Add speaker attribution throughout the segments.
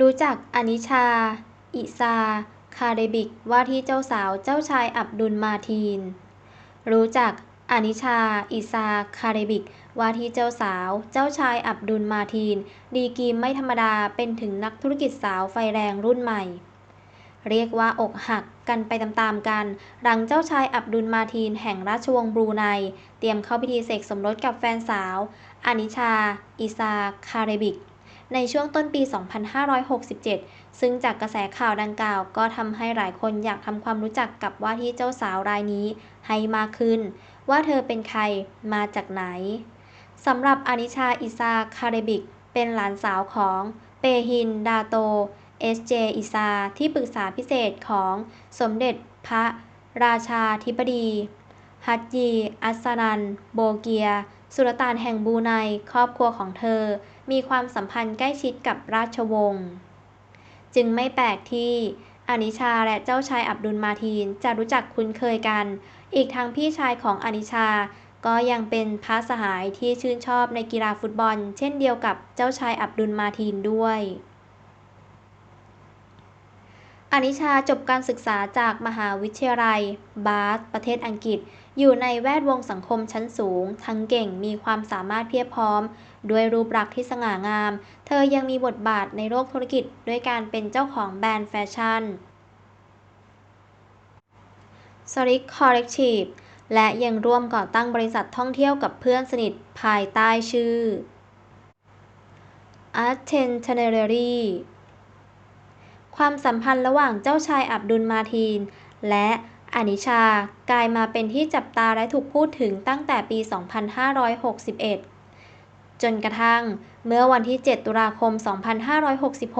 Speaker 1: รู้จักอานิชา อิซา คาเรบิก ว่าที่เจ้าสาวเจ้าชายอับดุลมาทีน รู้จักอานิชา อิซา คาเรบิก ว่าที่เจ้าสาว เจ้าชายอับดุลมาทีน ดีกรีไม่ธรรมดา เป็นถึงนักธุรกิจสาวไฟแรงรุ่นใหม่ เรียกว่าอกหักกันไปตามๆกัน หลังเจ้าชายอับดุลมาทีนแห่งราชวงศ์บรูไน เตรียมเข้าพิธีเสกสมรสกับแฟนสาวอานิชา อิซา คาเรบิก ในช่วงต้นปี 2567 ซึ่งจากกระแสข่าวดังกล่าว ก็ทำให้หลายคนอยากทำความรู้จักกับว่าที่เจ้าสาวรายนี้ให้มากขึ้น ว่าเธอเป็นใครมาจากไหนสำหรับอนิชาอิซาคาเรบิก เป็นหลานสาวของเปฮินดาโตเอสเจอิซาที่ปรึกษาพิเศษของสมเด็จพระราชาธิบดีฮัจญีอัสนัน โบเกีย สุลต่านแห่งบูไน ครอบครัวของเธอ มีความสัมพันธ์ใกล้ชิดกับราชวงศ์ จึงไม่แปลกที่อนิชาและเจ้าชายอับดุลมาทีนจะรู้จักคุ้นเคยกัน อีกทั้งพี่ชายของอนิชาก็ยังเป็นพระสหายที่ชื่นชอบในกีฬาฟุตบอล เช่นเดียวกับเจ้าชายอับดุลมาทีนด้วย อนิชาจบการศึกษาจากมหาวิทยาลัย บาธประเทศอังกฤษ อยู่ในแวดวงสังคมชั้นสูง ทั้งเก่งมีความสามารถเพียบพร้อม ด้วยรูปลักษณ์ที่สง่างาม เธอยังมีบทบาทในโลกธุรกิจ ด้วยการเป็นเจ้าของแบรนด์แฟชั่น s r i k Collective และยังร่วมก่อตั้งบริษัทท่องเที่ยวกับเพื่อนสนิทภายใต้ชื่อ Itinerary ความสัมพันธ์ระหว่างเจ้าชายอับดุลมาทีน และอานิชากลายมาเป็นที่จับตาและถูกพูดถึงตั้งแต่ปี 2561 จนกระทั่งเมื่อวันที่ 7 ตุลาคม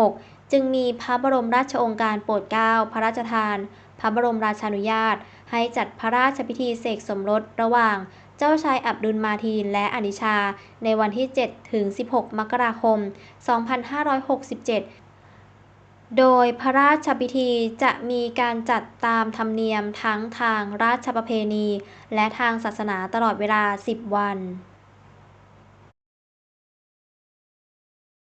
Speaker 1: 2566 จึงมีพระบรมราชโองการโปรดเกล้าพระราชทาน พระบรมราชานุญาต ให้จัดพระราชพิธีเสกสมรสระหว่างเจ้าชายอับดุลมาทีนและอานิชาในวันที่ 7 ถึง 16 มกราคม 2567 โดยพระราชพิธีจะมีการจัดตามธรรมเนียมทั้งทางราชประเพณีและทางศาสนาตลอดเวลา 10 วัน